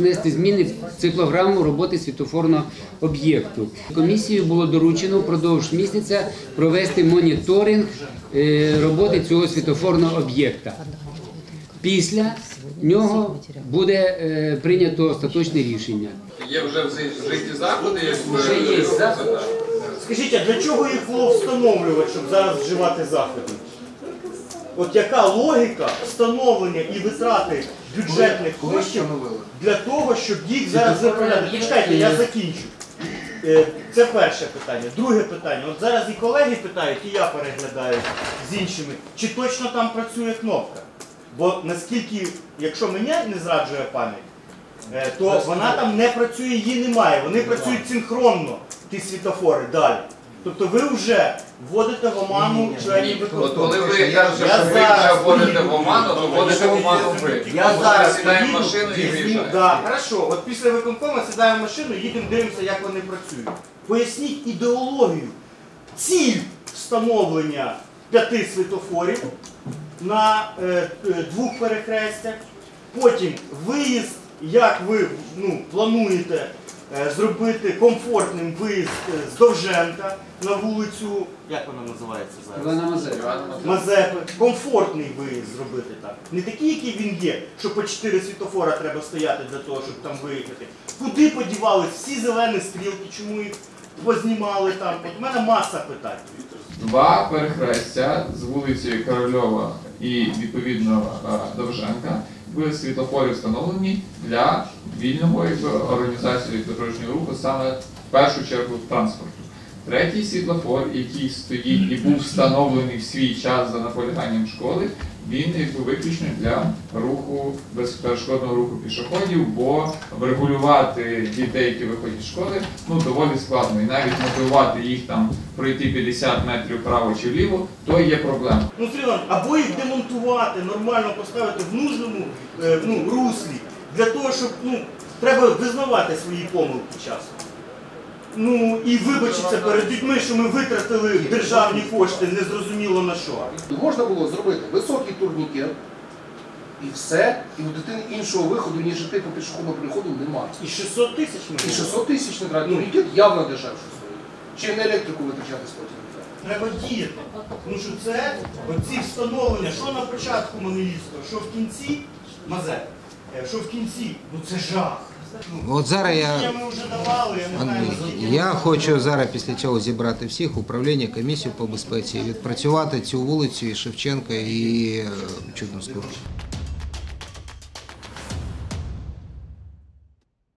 Внести зміни в циклограму роботи світлофорного об'єкту. Комісією було доручено впродовж місяця провести моніторинг е, роботи цього світлофорного об'єкта. Після нього буде е, прийнято остаточне рішення. Є вже вжиті заходи, як Вже є заходи. Скажіть, а для чого їх було встановлювати, щоб зараз вживати заходи? От яка логіка встановлення і витрати бюджетних коштів для того, щоб їх зараз виправляти? Почекайте, я закінчу. Е, Це перше питання. Друге питання. От зараз і колеги питають, і я переглядаю з іншими, чи точно там працює кнопка. Бо наскільки, якщо мене не зраджує пам'ять, е, то вона там не працює, її немає. Вони працюють синхронно, ті світофори далі. Тобто ви вже вводите в оману членів От коли ви кажете, Я що ви зараз вже вводите в оману, то вводите в оману ви. Я зараз сідаємо в поїду, машину і візьму- виїжджаємо. Да, хорошо. От після виконкому сідаємо в машину, їдемо, дивимося, як вони працюють. Поясніть ідеологію, ціль встановлення п'яти світофорів на е, е, двох перехрестях. Потім виїзд, як ви ну, плануєте зробити комфортним виїзд е, з Довженка на вулицю, як вона називається зараз? Івана Мазепи. Мазепи, комфортний виїзд зробити так. Не такий, який він є, що по чотири світофора треба стояти для того, щоб там виїхати. Куди подівались всі зелені стрілки, чому їх познімали там? От у мене маса питань. Два перехрестя з вулиці Корольова і відповідно е, Довженка були світлофори встановлені для вільного якби, організації дорожнього руху саме в першу чергу транспорту. Третій світлофор, який стоїть і був встановлений в свій час за наполяганням школи, він якби виключно для руху безперешкодного руху пішоходів, бо врегулювати дітей, які виходять з школи, ну доволі складно. І навіть мотивувати їх там пройти 50 метрів вправо чи вліво, то є проблема. Ну, Сергій або їх демонтувати, нормально поставити в нужному е, ну, руслі, для того, щоб ну, треба визнавати свої помилки часом. Ну і вибачитися перед людьми, що ми витратили державні кошти незрозуміло на що. Можна було зробити високий турнікет і все, і у дитини іншого виходу, ніж йти по пішохідному переходу, немає. І 600 тисяч ми І 600 тисяч не треба. Турнікет явно дешевше стоїть. Чи на електрику витрачати потім треба. Діяти. Тому що це оці встановлення, що на початку Манилівського, що в кінці Мазепи, е, що в кінці, ну це жах. От зараз я я хочу зараз після цього зібрати всіх управління, комісію по безпеці, відпрацювати цю вулицю і Шевченка і е, Чудновську.